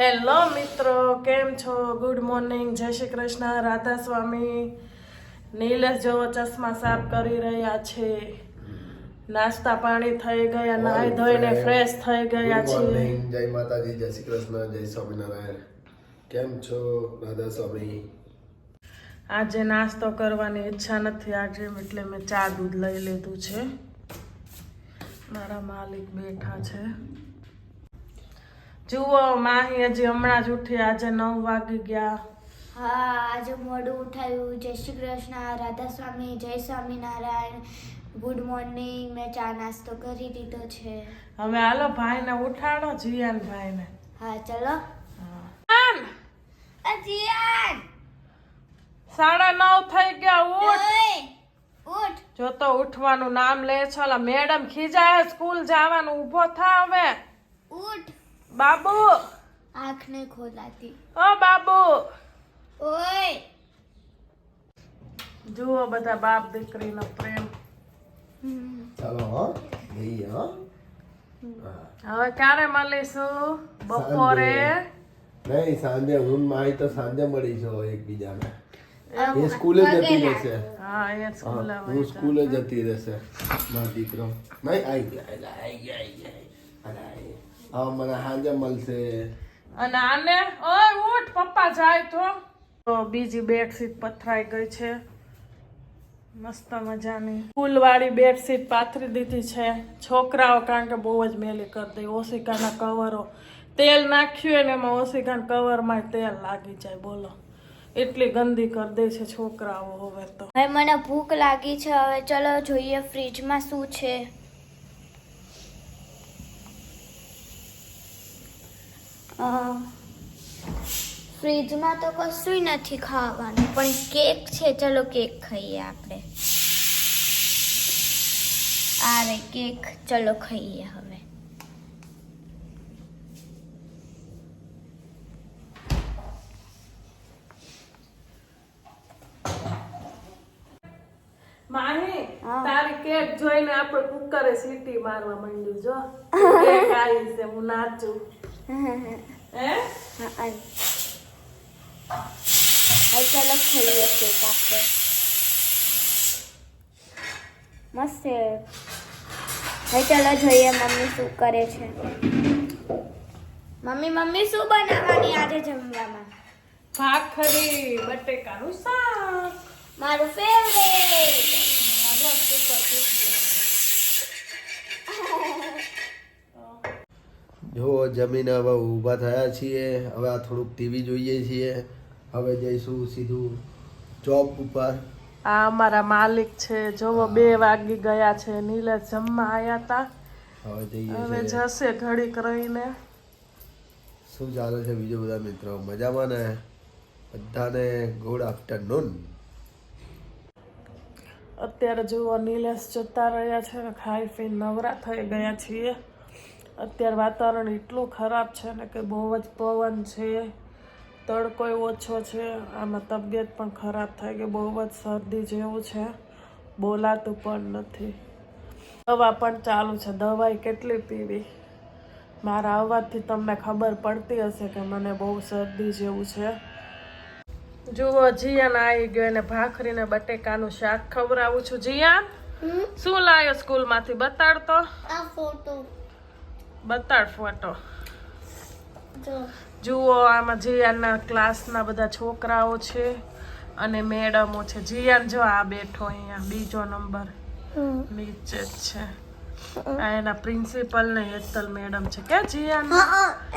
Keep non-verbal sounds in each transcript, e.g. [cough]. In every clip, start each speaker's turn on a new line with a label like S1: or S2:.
S1: Hello મિત્રો કેમ છો? ગુડ મોર્નિંગ જય શ્રી કૃષ્ણ. રાધા સ્વામી નીલેશ જેવો ચશ્મા સાફ કરી રહ્યા છે. નાસ્તા પાણી થઈ ગયા નાહી ધોઈને ફ્રેશ થઈ ગયા
S2: છે જય માતાજી જય શ્રી કૃષ્ણ જય સ્વામિનારાયણ. કેમ છો રાધા સ્વામી
S1: આજે નાસ્તો કરવાની ઈચ્છા નથી આજે એટલે મેં ચા દૂધ લઈ લીધું છે. મારા માલિક બેઠા છે. જુઓ માહી હજી હમણાં જ ઉઠી આજે નવ વાગી ગયા.
S3: હા આજે મોડું ઉઠાયું. જય શ્રી કૃષ્ણ રાધા સ્વામી જય સ્વામિનારાયણ. ગુડ મોર્નિંગ મેં ચા નાસ્તો કરી દીધો છે.
S1: હવે હાલો ભાઈને ઉઠાડો જીયાન ભાઈને
S3: હા ચલો. જીયાન!
S1: સાડા નવ થઈ ગયા ઉઠ.
S3: ઉઠ.
S1: જો તો ઉઠવાનું નામ લે છો. મેડમ ખીજાય સ્કૂલ જવાનું ઊભો થા હવે.
S3: ઉઠ.
S1: બાબુ
S3: આંખ ને ખોલાતી
S1: ઓ બાબુ
S3: ઓય
S1: જુઓ બધા બાપ દીકરીનો પ્રેમ
S2: ચાલો હા જઈએ હા હા.
S1: હવે ક્યારે મળીશું બપોરે
S2: નહીં સાંજે હું માહી તો સાંજે મળીશું એકબીજાને એ સ્કૂલે જતી રહેશે
S1: હા એ સ્કૂલે
S2: હા, હું સ્કૂલે જતી રહેશે મારો દીકરો નહીં આવી ગયા આઈ ગયા, આઈ ગયા, આઈ ગયા. હવે મને સાંજે મળશે.
S1: અને આને ઓય ઉઠ પપ્પા જાય તો. તો બીજી બેડશીટ પથરાઈ ગઈ છે. મસ્ત મજાની. ફૂલવાળી બેડશીટ પાથરી દીધી છે. છોકરાઓ કારણ કે બહુ જ મેલી કરી દે. ઓશિકાના કવરો. તેલ નાખ્યું એને એમાં ઓશિકાના કવરમાં તેલ લાગી જાય. બોલો. એટલી ગંદી કરી દે છે છોકરાઓ હવે તો.
S3: હવે મને ભૂખ લાગી છે. હવે ચલો જોઈએ ફ્રીજમાં શું છે. ફ્રીજમાં તો કશું નથી ખાવાનું પણ કેક છે ચલો કેક ખાઈએ આપણે. આ રે કેક ચલો ખાઈએ હવે.
S1: માહી તારી કેક જોઈને આપણે કુકરે સીટી મારવા માંડ્યું જો. [laughs] કેક આવી છે હું નાચું. હે?
S3: હા ચલો ખાઈએ કેક આપણે મસ્ત. છે હવે ચલો જોઈએ મમ્મી શું કરે છે. મમ્મી મમ્મી શું બનાવવાની આજે જમવામાં?
S1: ભાખરી બટેકાનું શાક.
S3: મારું ફેવરેટ
S2: જો જમીને હવે ઊભા થયા છીએ હવે આ થોડુંક ટીવી જોઈએ છીએ. હવે જઈશું સીધું જોબ ઉપર.
S1: આ અમારા માલિક છે. જોવો બે વાગી ગયા છે. નીલેશ જમવા આયા તા.
S2: હવે જઈએ
S1: હવે જશે ઘડીક રહીને.
S2: શું ચાલે છે બીજો બધા મિત્રો? મજામાં ને? બધાને ગુડ આફ્ટરનૂન
S1: અત્યારે જુઓ નીલેશ જતા રહ્યા છે. ખાઈ પી નવરા થઈ ગયા છીએ. અત્યારે વાતાવરણ એટલું ખરાબ છે ને કે બહુ જ પવન છે તડકોય ઓછો છે આમાં તબિયત પણ ખરાબ થાય કે બહુ જ શરદી જેવું છે. બોલાતું પણ નથી. દવા પણ ચાલુ છે. દવાઈ કેટલી પીવી? મારા અવાજથી તમને ખબર પડતી હશે કે મને બહુ શરદી જેવું છે. જુઓ જીયાન આવી ગયો એને ભાખરી ને બટેકાનું શાક ખવડાવું છું. જીયાન શું લાયો સ્કૂલમાંથી? બતાડતો.
S3: આ ફોટો.
S1: બતાડ ફોટો જુઓ આમાં જીયાનના ક્લાસના બધા છોકરાઓ છે અને મેડમો છે. જીયાન જો આ બેઠો અહીંયા બીજો નંબર. નીચે છે. આ એના પ્રિન્સિપલ ને હેતલ મેડમ છે. કે જીયાન?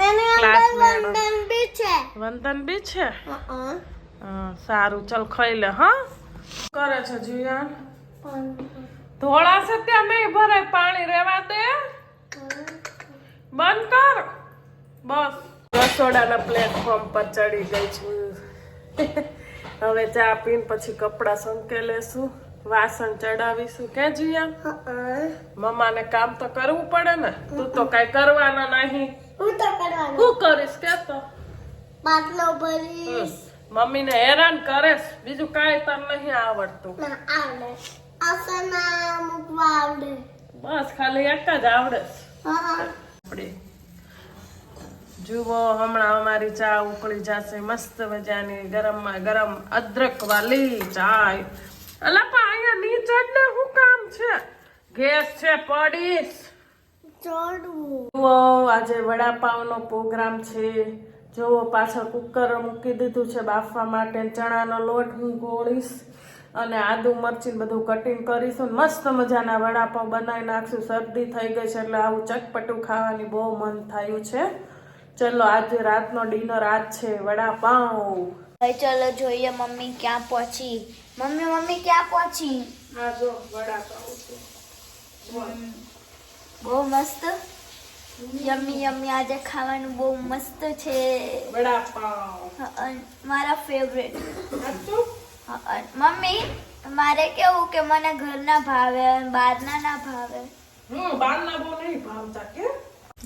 S3: એની
S1: ક્લાસ મેડમ.
S3: બી છે.
S1: વંદન બી છે? સારું. ચલ ખાઈ લે હા? કરે છે જીયાન? ધોળા છે ત્યાં નહીં ભરાય. પાણી રેવા દે. બંધ કર. બસ. રસોડાના પ્લેટફોર્મ પર ચડી ગઈ છું. હવે ચા પીને પછી કપડાં સંકે લેશું વાસણ ચડાવીશું. કે જીયા? મમ્માને કામ તો કરવું પડે ને. તું તો કઈ કરવાના નહીં.
S3: હું તો કરવાનું.
S1: હું કરીશ? કે તો?
S3: બાટલો
S1: ભરીશ. મમ્મીને હેરાન કરેશ. બીજું કાંઈ તને નહીં આવડતું.
S3: ના આવડે. આસના મૂકવા આવડે.
S1: બસ ખાલી એક જ આવડે.
S3: હા.
S1: આપણે. જુઓ, હમણાં અમારી ચા ઉકળી જશે મસ્ત મજાની, ગરમમાં ગરમ અદરક વાલી ચા અલા અહીંયા નીચે ને શું કામ છે? ગેસ છે, પડીશ. જુઓ, આજે વડાપાવનો પ્રોગ્રામ છે. જુઓ, પાછળ કુકર મૂકી દીધું છે બાફવા માટે ચણાનો લોટ હું ગોળીશ. અને આદુ મરચી બધું કટિંગ કરીશું મસ્ત મજાના વડાપાઉં બનાવી નાખશું. શરદી થઈ ગઈ છે એટલે આવું ચટપટું ખાવાની બહુ મન થયું છે. ચલો આજે રાતનો ડિનર આજ છે. વડાપાઉં
S3: ભાઈ ચલો જોઈએ મમ્મી ક્યાં પહોંચી. મમ્મી મમ્મી ક્યાં પહોંચી?
S1: આ જો વડાપાઉં
S3: બહુ મસ્ત. યમ્મી યમ્મી આજે ખાવાનું બહુ મસ્ત છે. વડાપાઉં મારા ફેવરેટ? મમ્મી મારે કેવું કે મને ઘરના ભાવે બહારના ના ભાવે?
S1: હમ બહારના બહુ નહીં ભાવતા કે?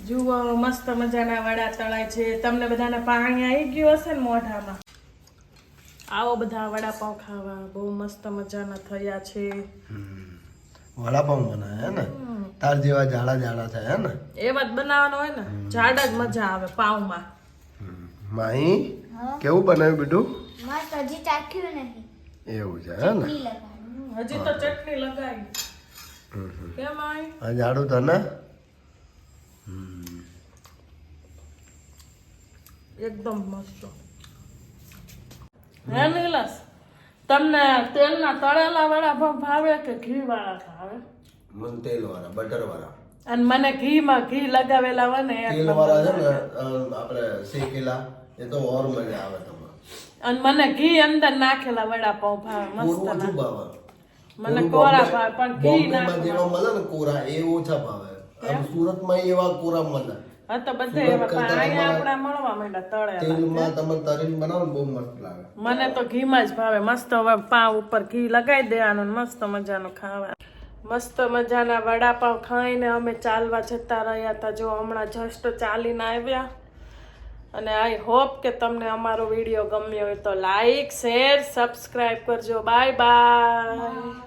S1: જુઓ મસ્ત મજાના વડા તળાય છે. તમને બધાને પાણી આવી ગયું હશે ને મોઢામાં? આવો બધા વડાપાવ ખાવા. બહુ મસ્ત મજાના થયા છે.
S2: વડાપાઉં બનાવે હે ને? તાર જેવા જાડા જાડા થાય હે ને?
S1: એવા જ બનાવવાનો હોય ને જાડા જ મજા આવે પાવમાં
S2: માહી કેવું બનાવ્યું બેટું
S3: મસ્ત હજી ચાખ્યું નહીં.
S2: એવું છે હે ને?
S1: હજી તો ચટણી લગાવી. કેમ આવી
S2: આ જાડું તને?
S1: એકદમ મસ્ત. હે નીલસ તમને તેલના તળેલા વાળા ભાવે કે ઘી વાળા ભાવે?
S2: મન તેલ વાળા બટર વાળા
S1: અને મને ઘીમાં ઘી લગાવેલા હોય ને
S2: તેલ વાળા છે ને આપણે શેકેલા એ તો ઓર મજા આવે તમને
S1: અને મને ઘી અંદર નાખેલા વડાપાઉં ભાવે મસ્ત મને
S2: કોરા
S1: ભાવે પણ ઘી
S2: બોમ્બેમાં મળે ને કોરા એ ઓછા ભાવે. આમ સુરતમાં એવા કોરા મળે.
S1: હા તો બધે એવા પણ અહીંયા આપણા મળવા માંડ્યા તળેલા
S2: તેલમાં તમે તરીને બનાવો બહુ મસ્ત લાગે.
S1: મને તો ઘીમાં જ ભાવે. મસ્ત હવે પાવ ઉપર ઘી લગાવી દેવાનું મસ્ત મજાનું ખાવા મસ્ત મજાના વડાપાવ ખાઈને અમે ચાલવા જતા રહ્યા હતા. જો હમણાં જસ્ટ ચાલીને આવ્યા. અને આઈ હોપ કે તમને અમારો વીડિયો ગમ્યો હોય તો લાઈક શેર સબસ્ક્રાઈબ કરજો. Bye bye